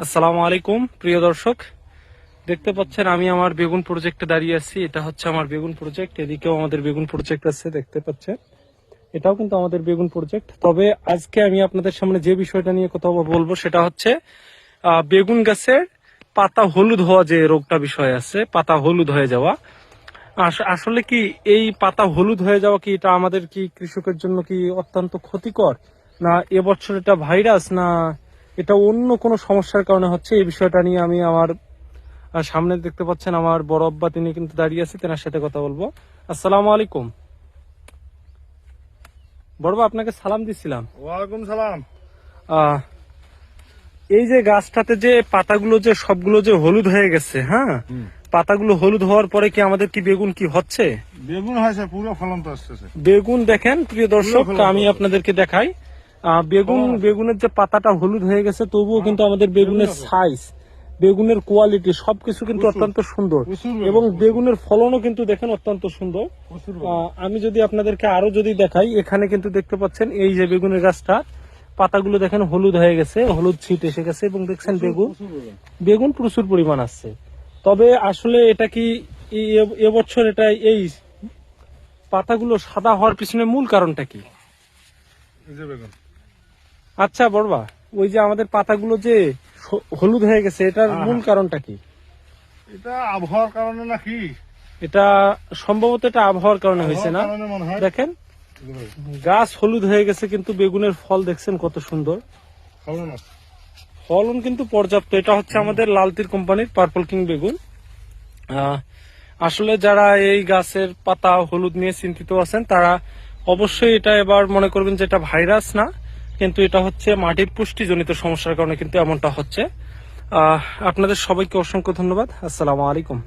আসসালামু আলাইকুম, প্রিয় দর্শক। দেখতে পাচ্ছেন, আমি আমার বেগুন প্রজেক্টে দাঁড়িয়ে আছি। এটা হচ্ছে আমার বেগুন প্রজেক্ট এদিকেও আমাদের বেগুন প্রজেক্ট আছে, দেখতে পাচ্ছেন। এটাও কিন্তু আমাদের বেগুন প্রজেক্ট তবে আজকে আমি আপনাদের সামনে যে বিষয়টা নিয়ে কথা বলব, সেটা হচ্ছে বেগুন গাছের পাতা হলুদ হওয়া যে রোগটা বিষয় আছে, পাতা হলুদ হয়ে যাওয়া। আস- আসলে কি এই পাতা হলুদ হয়ে যাওয়া কি এটা আমাদের কি কৃষকের জন্য কি অত্যন্ত ক্ষতিকর? না, এবছর এটা ভাইরাস, না এটা অন্য কোনো সমস্যার কারণে হচ্ছে এই বিষয়টা নিয়ে আমি আমার সামনে দেখতে পাচ্ছেন আমার বড় আব্বা তিনি কিন্তু দাঁড়িয়ে আছে তেনার সাথে কথা বলব। আসসালামু আলাইকুম। বড়বা আপনাকে সালাম দিছিলাম। ওয়ালাইকুম সালাম। এই যে গাছটাতে যে পাতাগুলো যে সবগুলো যে হলুদ হয়ে গেছে হ্যাঁ? পাতাগুলো হলুদ হওয়ার পরে কি আমাদের কি বেগুন কি হচ্ছে? বেগুন হয়েছে পুরো ফলন তো আসতেছে। বেগুন দেখেন প্রিয় দর্শক আমি আপনাদেরকে দেখাই। বেগুন বেগুনের যে পাতাটা হলুদ হয়ে গেছে তবুও কিন্তু আমাদের বেগুনের সাইজ বেগুনের কোয়ালিটি সবকিছু কিন্তু অত্যন্ত সুন্দর। এবং বেগুনের ফলনও কিন্তু দেখেন অত্যন্ত সুন্দর। আমি যদি আপনাদেরকে আরও যদি দেখাই এখানে কিন্তু দেখতে পাচ্ছেন এই যে বেগুনের গাছটা পাতাগুলো দেখেন হলুদ হয়ে গেছে হলুদ ছিট এসে গেছে এবং দেখছেন বেগুন। বেগুন। প্রচুর পরিমাণ আসছে। তবে আসলে এটা কি এই- এবছর এটা এই পাতাগুলো সাদা হওয়ার পিছনে মূল কারণটা কি? বেগুন। আচ্ছা বড়বা ওই যে আমাদের পাতাগুলো যে হলুদ হয়ে গেছে এটার হ্যাঁ, মূল হ্যাঁ। কারণটা কি? এটা আবহাওয়ার কারণে নাকি? এটা সম্ভবত এটা আবহাওয়ার কারণে হয়েছে না? দেখেন। গাছ হলুদ হয়ে গেছে কিন্তু বেগুনের ফল দেখছেন কত সুন্দর। ফলন কিন্তু পর্যাপ্ত। এটা হচ্ছে আমাদের লালতির কোম্পানির পার্পল কিং বেগুন। আসলে যারা এই গাছের পাতা হলুদ নিয়ে চিন্তিত আছেন তারা অবশ্যই এটা এবার মনে করবেন যে এটা ভাইরাস না। কিন্তু এটা হচ্ছে মাটির পুষ্টিজনিত সমস্যার কারণে কিন্তু এমনটা হচ্ছে। আপনাদের সবাইকে অসংখ্য ধন্যবাদ। আসসালামু আলাইকুম।